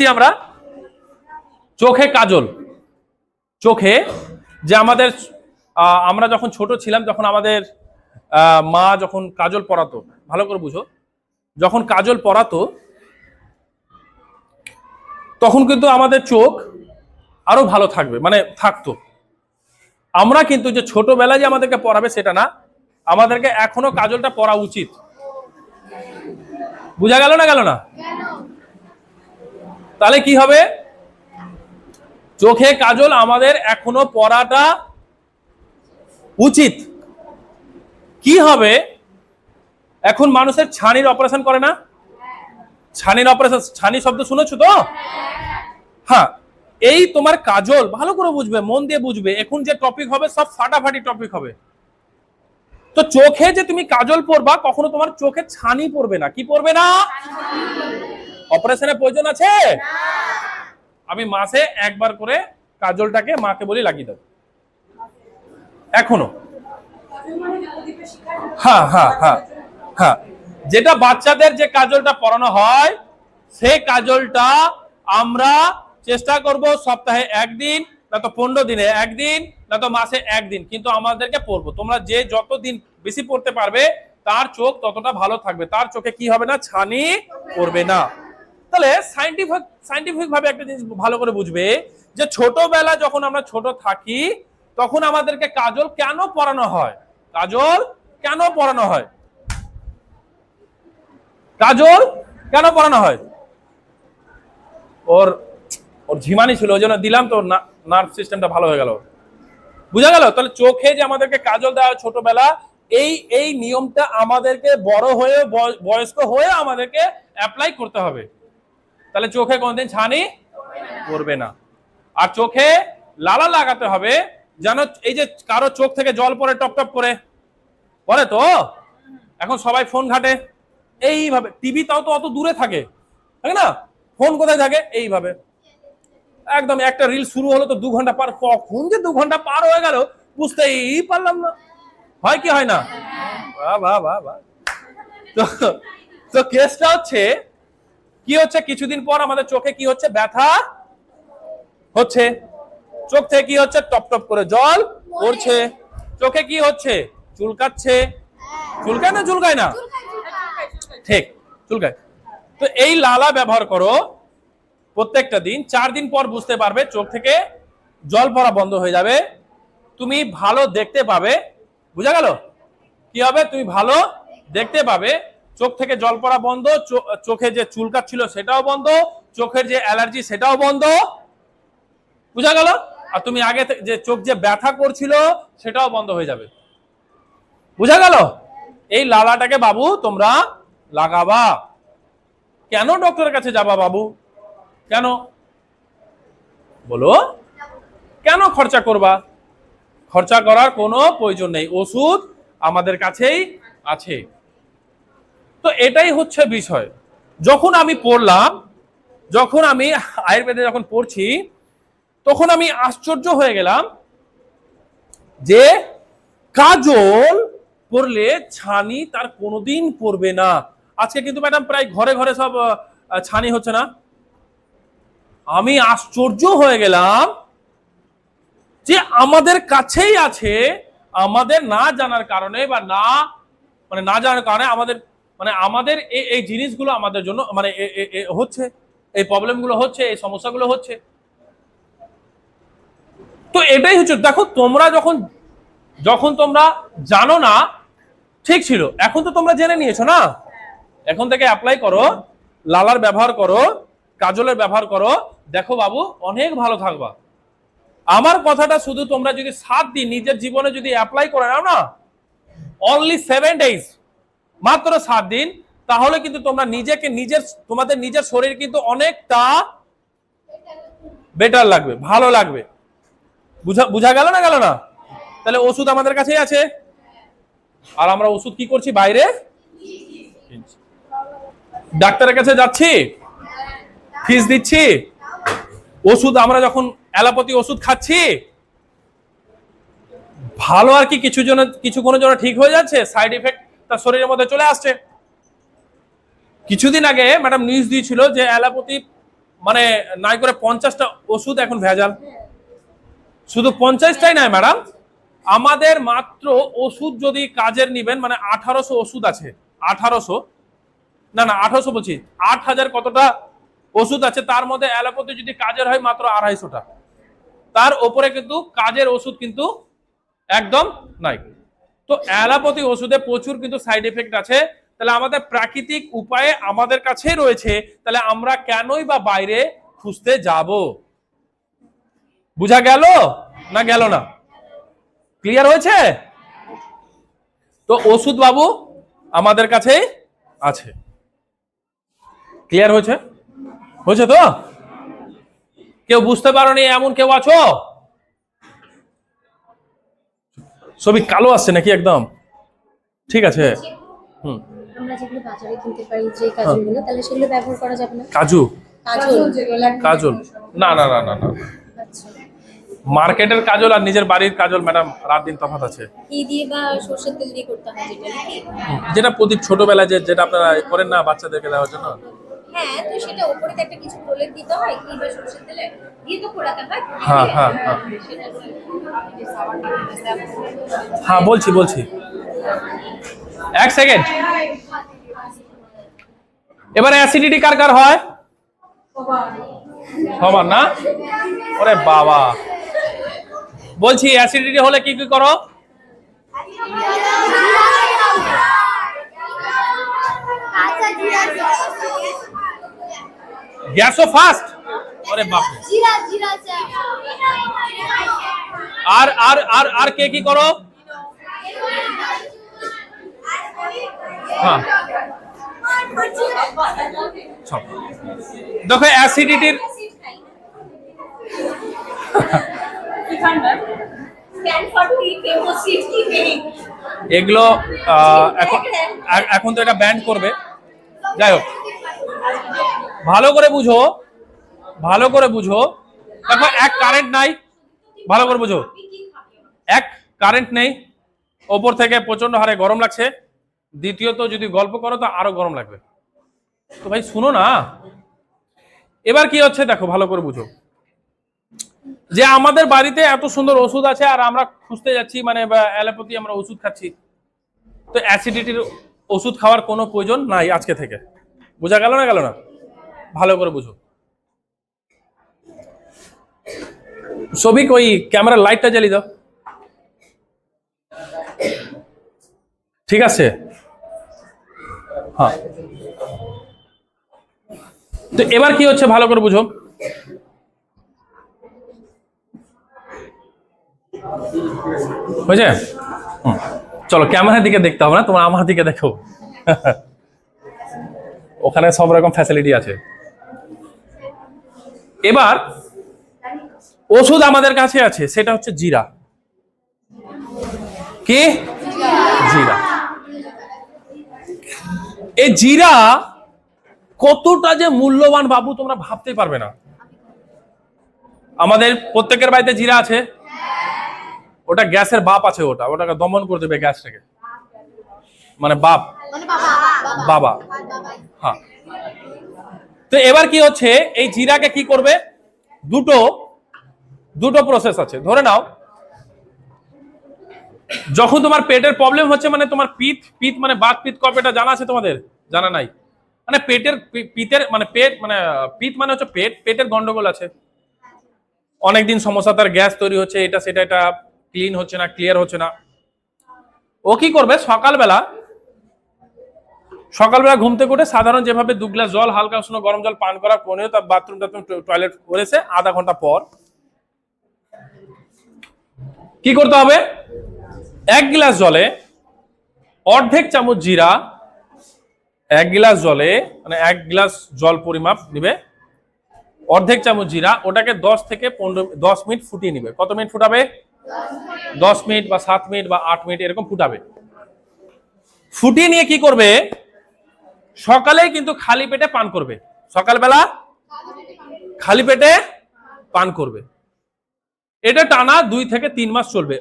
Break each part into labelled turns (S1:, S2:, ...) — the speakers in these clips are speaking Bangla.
S1: আসি আমরা। চোখে কাজল। চোখে যে আমাদের আমরা যখন ছোট ছিলাম, তখন আমাদের মা যখন কাজল পরাতো ভালো করে বুঝো, যখন কাজল পরাতো তখন কিন্তু আমাদের চোখ আরও ভালো থাকবে মানে থাকতো। আমরা কিন্তু যে ছোটবেলায় যে আমাদেরকে পড়াবে সেটা না, আমাদেরকে এখনও কাজলটা পরা উচিত। বুঝা গেল না গেল না? তাহলে কি হবে? চোখে কাজল আমাদের এখনও পড়াটা উচিত। কি হবে? এখন মানুষের ছানির অপারেশন করে না? ছানির অপারেশন ছানি শব্দ শুনেছো তো? হ্যাঁ। এই তোমার কাজল, ভালো করে বুঝবে, মন দিয়ে বুঝবে, এখন যে টপিক হবে সব ফাটাফাটি টপিক হবে। তো চোখে যে তুমি কাজল পরবা, কখনো তোমার চোখে ছানি পড়বে না। কি পড়বে না? অপারেশনের প্রয়োজন আছে? আমি মাসে একবার করে কাজলটাকে মাকে বলি লাগিয়ে দেবো এখনও। হ্যাঁ হ্যাঁ হ্যাঁ হ্যাঁ। যেটা বাচ্চাদের যে কাজলটা পরানো হয় সেই কাজলটা আমরা চেষ্টা করব সপ্তাহে একদিন না তো পনেরো দিনে একদিন না তো মাসে একদিন। কিন্তু আমাদেরকে পরবো তোমরা যে যত দিন বেশি পড়তে পারবে তার চোখ ততটা ভালো থাকবে। তার চোখে কি হবে না? ছানি পড়বে না। তাহলে সাইন্টিফিক সাইন্টিফিক ভাবে একটা জিনিস ভালো করে বুঝবে যে ছোটবেলা যখন আমরা ছোট থাকি, তখন আমাদেরকে কাজল কেন পরানো হয়? কাজল কেন পরানো হয়? কাজল কেন পরানো হয়? ওর ওর ঝিমানি ছিল, ওই জন্য দিলাম তো নার্ভ সিস্টেমটা ভালো হয়ে গেল। বুঝা গেল? তাহলে চোখে যে আমাদেরকে কাজল দেওয়া ছোটবেলা, এই এই নিয়মটা আমাদেরকে বড় হয়ে বয়স্ক হয়ে আমাদেরকে অ্যাপ্লাই করতে হবে। তাহলে চোখে কোনদিন ছানি পড়বে না। আর চোখে লালা লাগাতে হবে, যেন এই যে কারও চোখ থেকে জল পড়ে, টপ টপ করে। পরে তো? এখন সবাই ফোন ঘাটে। এইভাবে টিভি তাও তো অত দূরে থাকে, তাই না? ফোন কোথায় থাকে? এইভাবে। একদম একটা রিল শুরু হলো তো দু ঘণ্টা পার, কখন যে দু ঘণ্টা পার হয়ে গেল, বুঝতেই পারলাম না। হয় কি হয় না? বা বা বাহ তো তো কেসটা হচ্ছে কি হচ্ছে? কিছুদিন পর আমাদের চোখে কি হচ্ছে? ব্যথা হচ্ছে। চোখ থেকে কি হচ্ছে? টপ টপ করে জল পড়ছে। চোখে কি হচ্ছে? চুলকাচ্ছে। চুলকায় না চুলকায় না? ঠিক চুলকায়। তো এই লালা ব্যবহার করো প্রত্যেকটা দিন। চার দিন পর বুঝতে পারবে চোখ থেকে জল পড়া বন্ধ হয়ে যাবে। তুমি ভালো দেখতে পাবে। বুঝা গেল? কি হবে? তুমি ভালো দেখতে পাবে। চোখ থেকে জল পড়া বন্ধ চোখে যে চুলকাচ্ছিল সেটাও বন্ধ, চোখের যে অ্যালার্জি সেটাও বন্ধ। বুঝা গেল? আর তুমি আগে যে চোখ যে ব্যথা করছিল সেটাও বন্ধ হয়ে যাবে। বুঝা গেল? এই লালাটাকে বাবু তোমরা লাগাবা। কেন ডক্টরের কাছে যাবা বাবু? কেন? বলো। কেন খরচা করবা? খরচা করার কোনো প্রয়োজন নেই। ওষুধ আমাদের কাছেই আছে। তো এটাই হচ্ছে বিষয়। যখন আমি পড়লাম, যখন আমি আয়ুর্বেদে যখন পড়ছি, তখন আমি আশ্চর্য হয়ে গেলাম যে কাজল পরলে ছানি তার কোনোদিন পড়বে না। আজকে কিন্তু ম্যাডাম প্রায় ঘরে ঘরে সব ছানি হচ্ছে না। আমি আশ্চর্য হয়ে গেলাম যে আমাদের কাছেই আছে, আমাদের না জানার কারণে বা না মানে না জানার কারণে আমাদের মানে আমাদের এই এই জিনিসগুলো আমাদের জন্য মানে হচ্ছে, এই প্রবলেমগুলো হচ্ছে, এই সমস্যাগুলো হচ্ছে। তো এটাই হচ্ছে, দেখো তোমরা যখন যখন তোমরা জানো না, ঠিক ছিল, এখন তো তোমরা জেনে নিয়েছো না? এখন থেকে অ্যাপ্লাই করো, লালার ব্যবহার করো, কাজলের ব্যবহার করো, দেখো বাবু, অনেক ভালো থাকবা। আমার কথাটা শুধু তোমরা যদি সাত দিন নিজের জীবনে যদি অ্যাপ্লাই করে নাও না অনলি সেভেন ডেজ মাত্র সাত দিন, তাহলে কিন্তু তোমরা নিজেকে নিজের, তোমাদের নিজের শরীর কিন্তু অনেকটা বেটার লাগবে, ভালো লাগবে। বুঝা গেল না গেল না? তাহলে ওষুধ আমাদের কাছেই আছে। আর আমরা ওষুধ কি করছি বাইরে? ডাক্তারের কাছে যাচ্ছি। ফিস দিচ্ছি। ওষুধ, আমরা যখন অ্যালোপ্যাথি ওষুধ খাচ্ছি, ভালো আর কি কিছু জন কিছু কোনো জন ঠিক হয়ে যাচ্ছে? সাইড এফেক্ট তার শরীরের মধ্যে চলে আসছে। কিছুদিন আগে ম্যাডাম নিউজ দিয়েছিল যে অ্যালোপ্যাথি মানে নাই করে পঞ্চাশটা ওষুধ এখন ভেজাল। শুধু পঞ্চাশটাই নয় ম্যাডাম, আমাদের মাত্র ওষুধ যদি কাজের নিবেন মানে আঠারোশো ওষুধ আছে, আঠারোশো। না না, আঠারোশো বলছি, আট হাজার কতটা ওষুধ আছে, তার মধ্যে অ্যালোপ্যাথি যদি কাজের হয় মাত্র আড়াইশোটা। তার ওপরে কিন্তু কাজের ওষুধ কিন্তু একদম নাই। তো অ্যালোপ্যাথি ওষুধে প্রচুর কিন্তু সাইড এফেক্ট আছে। তাহলে আমাদের প্রাকৃতিক উপায়ে আমাদের কাছেই রয়েছে, তাহলে আমরা কেনই বা বাইরে খুঁজতে যাব? বুঝা গেল না গেল না? ক্লিয়ার হয়েছে? তো ওষুধ বাবু আমাদের কাছেই আছে। ক্লিয়ার হয়েছে? হয়েছে তো? কেউ বুঝতে পারোনি এমন কেউ আছো? ছবি কালো আসছে নাকি একদম? ঠিক আছে। হুম।
S2: আমরা যেগুলো বাজারে কিনতে পারি যে কাজলগুলো তাহলে সেগুলো ব্যবহার করা যাবে না?
S1: কাজু।
S2: কাজল।
S1: কাজল না না না না না।
S2: আচ্ছা।
S1: মার্কেটের কাজল আর নিজের বাড়ির কাজল ম্যাডাম রাত দিন তফাৎ আছে।
S2: ঘি দিয়ে বা সর্ষের তেল দিয়ে করতে হয় যেটা।
S1: প্রতি ছোটবেলায় যে যেটা আপনারা করেন না বাচ্চাদেরকে দেওয়ার জন্য?
S2: হ্যাঁ তো সেটা উপরে একটা কিছু প্রলেপ দিতে হয় ঘি বা সর্ষের তেলে? দিয়ে তো পোড়াতে হয়
S1: হ্যাঁ, হ্যাঁ, হ্যাঁ। বলছি বলছি এক সেকেন্ড এবারে অ্যাসিডিটি কার কার হয়? সবার না? ওরে বাবা। বলছি অ্যাসিডিটি হলে কি কি করো? গ্যাসও ফাস্ট ওরে বাপ
S2: জিরা জিরা
S1: আর আর আর আর কে কি করো? হ্যাঁ। দেখো অ্যাসিডিটির এগুলো এখন এখন তো এটা ব্যান করবে। যাই হোক। ভালো করে বুঝো। ভালো করে বুঝো। দেখো, এক কারেন্ট নাই, ভালো করে বুঝো। এক কারেন্ট নেই, ওপর থেকে প্রচণ্ড হারে গরম লাগছে। দ্বিতীয়ত, যদি গল্প করো, তো আরও গরম লাগবে। তো ভাই, শুনো না। এবার কি হচ্ছে, দেখো, ভালো করে বুঝো। যে আমাদের বাড়িতে এত সুন্দর ওষুধ আছে, আর আমরা খুঁজতে যাচ্ছি মানে অ্যালোপ্যাথি আমরা ওষুধ খাচ্ছি। তো অ্যাসিডিটির ওষুধ খাওয়ার কোনো প্রয়োজন নাই আজকে থেকে। বোঝা গেল না গেল না? ভালো করে বুঝো। সবিক ওই ক্যামেরার লাইটটা জ্বালিয়ে দাও। ঠিক আছে। হ্যাঁ। তো এবার কি হচ্ছে ভালো করে বুঝো। হয়েছে। চলো, ক্যামেরার দিকে দেখতে হবে না, তোমার আমার দিকে দেখো। ওখানে সব রকম ফ্যাসিলিটি আছে। এবার ওষুধ আমাদের কাছে আছে সেটা হচ্ছে জিরা। কে? জিরা। এই জিরা কতটা যে মূল্যবান বাবু তোমরা ভাবতে পারবে না। আমাদের প্রত্যেকের বাড়িতে জিরা আছে। ওটা গ্যাসের বাপ আছে ওটা ওটাকে দমন করে দেবে গ্যাসটাকে। মানে বাপ।
S2: মানে বাবা।
S1: বাবা। হ্যাঁ। তো এবার কি হচ্ছে এই জিরাকে কি করবে? দুটো দুটো প্রসেস আছে। ধরে নাও, যখন তোমার পেটের প্রবলেম হচ্ছে মানে তোমার পিত পিত মানে বাত পিত কপ এটা জানা আছে তোমাদের? জানা নাই? মানে পেটের পিতের মানে পেট মানে পিত মানে হচ্ছে পেট, পেটের গন্ডগোল আছে। অনেকদিন সমস্যা, তার গ্যাস তৈরি হচ্ছে, এটা, সেটা, এটা ক্লিন হচ্ছে না ক্লিয়ার হচ্ছে না। ও কি করবে? সকালবেলা সকালবেলা ঘুম থেকে উঠে সাধারণ যেভাবে দু গ্লাস জল, হালকা উষ্ণ গরম জল পান করা পনেরো তার বাথরুম টাথরুম টয়লেট করেছে, আধা ঘণ্টা পর কি করতে হবে? এক গ্লাস জলে অর্ধেক চামচ জিরা, এক গ্লাস জলে মানে এক গ্লাস জল পরিমাপ নিবে। অর্ধেক চামচ জিরা, ওটাকে দশ থেকে পনেরো, দশ মিনিট ফুটিয়ে নিবে। কত মিনিট ফুটাবে? দশ মিনিট বা সাত মিনিট বা আট মিনিট এরকম ফুটাবে। ফুটিয়ে নিয়ে কি করবে? সকালে কিন্তু খালি পেটে পান করবে। সকালবেলা খালি পেটে পান করবে। এটা টানা দুই থেকে তিন মাস চলবে।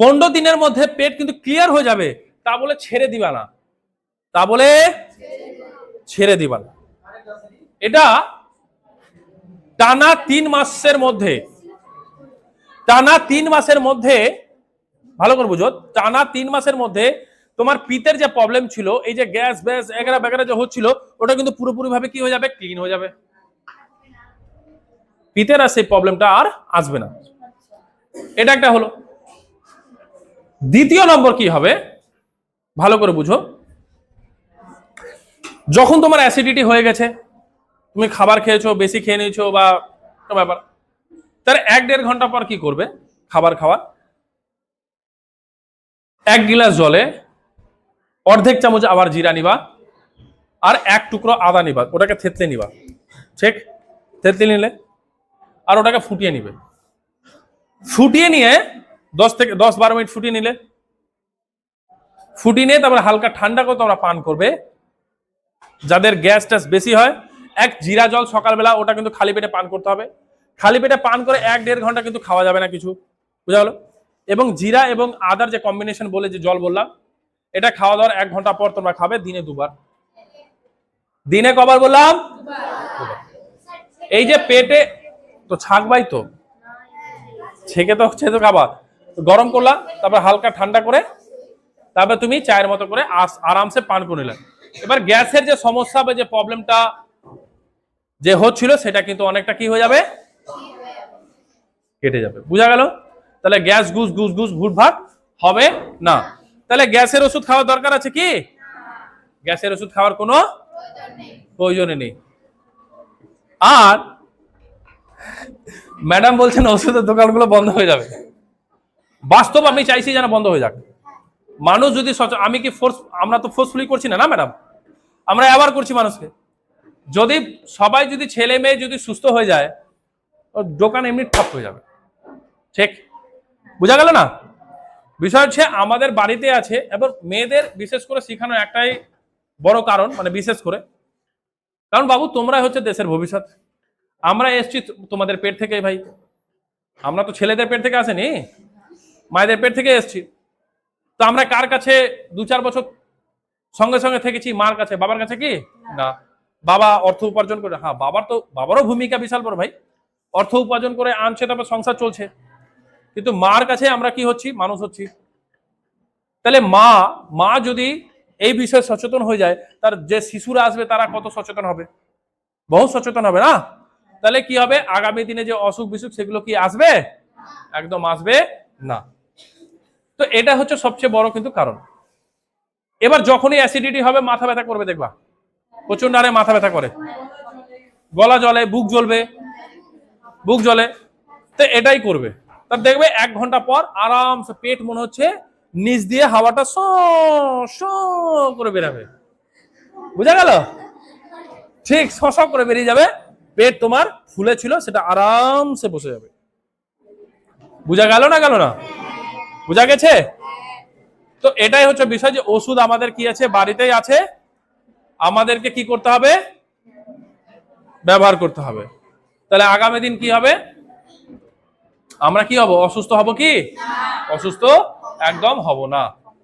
S1: পনেরো দিনের মধ্যে পেট কিন্তু ক্লিয়ার হয়ে যাবে, তা বলে ছেড়ে দিবা না। তা বলে ছেড়ে দিবা না। এটা টানা তিন মাসের মধ্যে, টানা তিন মাসের মধ্যে, ভালো করে বুঝো, টানা তিন মাসের মধ্যে তোমার পিতের যে প্রবলেম ছিল, এই যে গ্যাস, ব্যাস, এগারা, বেগারা যে হচ্ছিল, ওটা কিন্তু পুরোপুরি ভাবে কি হয়ে যাবে? ক্লিন হয়ে যাবে। পিতের আর সেই প্রবলেমটা আর আসবে না। এটা একটা হলো। দ্বিতীয় নম্বর কি হবে? ভালো করে বুঝো। যখন তোমার অ্যাসিডিটি হয়ে গেছে, তুমি খাবার খেয়েছো, বেশি খেয়ে নিয়েছো বা ব্যাপার, তার এক দেড় ঘণ্টা পর কি করবে? খাবার খাওয়া। এক গিলাস জলে অর্ধেক চামচ আবার জিরা নিবা আর এক টুকরো আদা নিবা, ওটাকে থেতলে নিবা। ঠিক? থেতলে নিলে আর ওটাকে ফুটিয়ে নিবে। ফুটিয়ে নিয়ে দশ থেকে দশ বারো মিনিট ফুটিয়ে নিলে। ফুটিয়ে নিয়ে তারপরে হালকা ঠান্ডা করে তোমরা পান করবে। যাদের গ্যাস ট্যাস বেশি হয় এক জিরা জল সকালবেলা ওটা কিন্তু খালি পেটে পান করতে হবে। খালি পেটে পান করে এক দেড় ঘণ্টা কিন্তু খাওয়া যাবে না কিছু। বুঝা গেলো? এবং জিরা এবং আদার যে কম্বিনেশন বলে যে জল বললাম এটা খাওয়া দাওয়ার এক ঘণ্টা পর তোমরা খাবে দিনে দুবার। দিনে কবার বললাম? এই যে পেটে তো ছাকবাই তো? ছেকে তো ছেকে তো খাবার। গরম করলা তারপর হালকা ঠান্ডা করে তারপর তুমি চায়ের মতো করে আরামসে পান করে নিলে। এবার গ্যাসের যে সমস্যা বা যে প্রবলেমটা যে হচ্ছিল সেটা কিন্তু অনেকটা কি হয়ে যাবে? কেটে যাবে। বুঝা গেল? তাহলে গ্যাস গুস গুস গুস ভুট ভাট হবে না। তাহলে গ্যাসের ওষুধ খাওয়ার দরকার আছে কি? গ্যাসের ওষুধ খাওয়ার কোনো প্রয়োজনে নেই। আর ম্যাডাম বলছেন ওষুধের দোকানগুলো বন্ধ হয়ে যাবে। বাস্তব আমি চাইছি যেন বন্ধ হয়ে যাক। মানুষ যদি আমি কি ফোর্স আমরা তো ফোর্সফুলি করছি না না, ম্যাডাম? আমরা আবার করছি মানুষকে। যদি সবাই যদি ছেলে মেয়ে যদি সুস্থ হয়ে যায় ওর দোকান এমনি ঠপ হয়ে যাবে। ঠিক? বোঝা গেল না? বিষয় হচ্ছে, আমাদের বাড়িতে আছে, এবার মেয়েদের বিশেষ করে শেখানো একটাই বড় কারণ মানে বিশেষ করে। কারণ বাবু, তোমরাই হচ্ছে দেশের ভবিষ্যৎ। আমরা এসছি তোমাদের পেট থেকে ভাই। আমরা তো ছেলেদের পেট থেকে আসেনি? মায়েদের পেট থেকে এসছি। তো আমরা কার কাছে দু চার বছর সঙ্গে সঙ্গে থেকেছি? মার কাছে। বাবার কাছে কি? না। বাবা অর্থ উপার্জন করে হ্যাঁ বাবার তো, বাবারও ভূমিকা বিশাল বড় ভাই। অর্থ উপার্জন করে আনছে, তারপর সংসার চলছে। কিন্তু মার কাছে আমরা কি হচ্ছি? মানুষ হচ্ছি। তাহলে মা মা যদি এই বিষয়ে সচেতন হয়ে যায়, তার যে শিশুরা আসবে, তারা কত সচেতন হবে? বহু সচেতন হবে না? তাহলে কি হবে? আগামী দিনে যে অসুখ বিসুখ সেগুলো কি আসবে? একদম আসবে না। তো এটা হচ্ছে সবচেয়ে বড় কিন্তু কারণ। এবার যখনই অ্যাসিডিটি হবে, মাথা ব্যথা করবে দেখবা। প্রচণ্ড আরে মাথা ব্যথা করে। গলা জলে বুক জ্বলবে। বুক জ্বলে। তো এটাই করবে। তার দেখবে এক ঘণ্টা পর আরামসে পেট মনে হচ্ছে নিচ দিয়ে হাওয়াটা স করে বেরাবে। বুঝা গেল? ঠিক স করে বেরিয়ে যাবে। পেট তোমার ফুলে ছিল, সেটা আরামসে বসে যাবে। বুঝা গেল না গেল না? বুঝা গেছে? তো এটাই হচ্ছে বিষয় যে ওষুধ আমাদের কি আছে? বাড়িতেই আছে। আমাদেরকে কি করতে হবে? ব্যবহার করতে হবে। তাহলে আগামী দিন কি হবে? আমরা কি হব? অসুস্থ হব কি? অসুস্থ একদম হব না।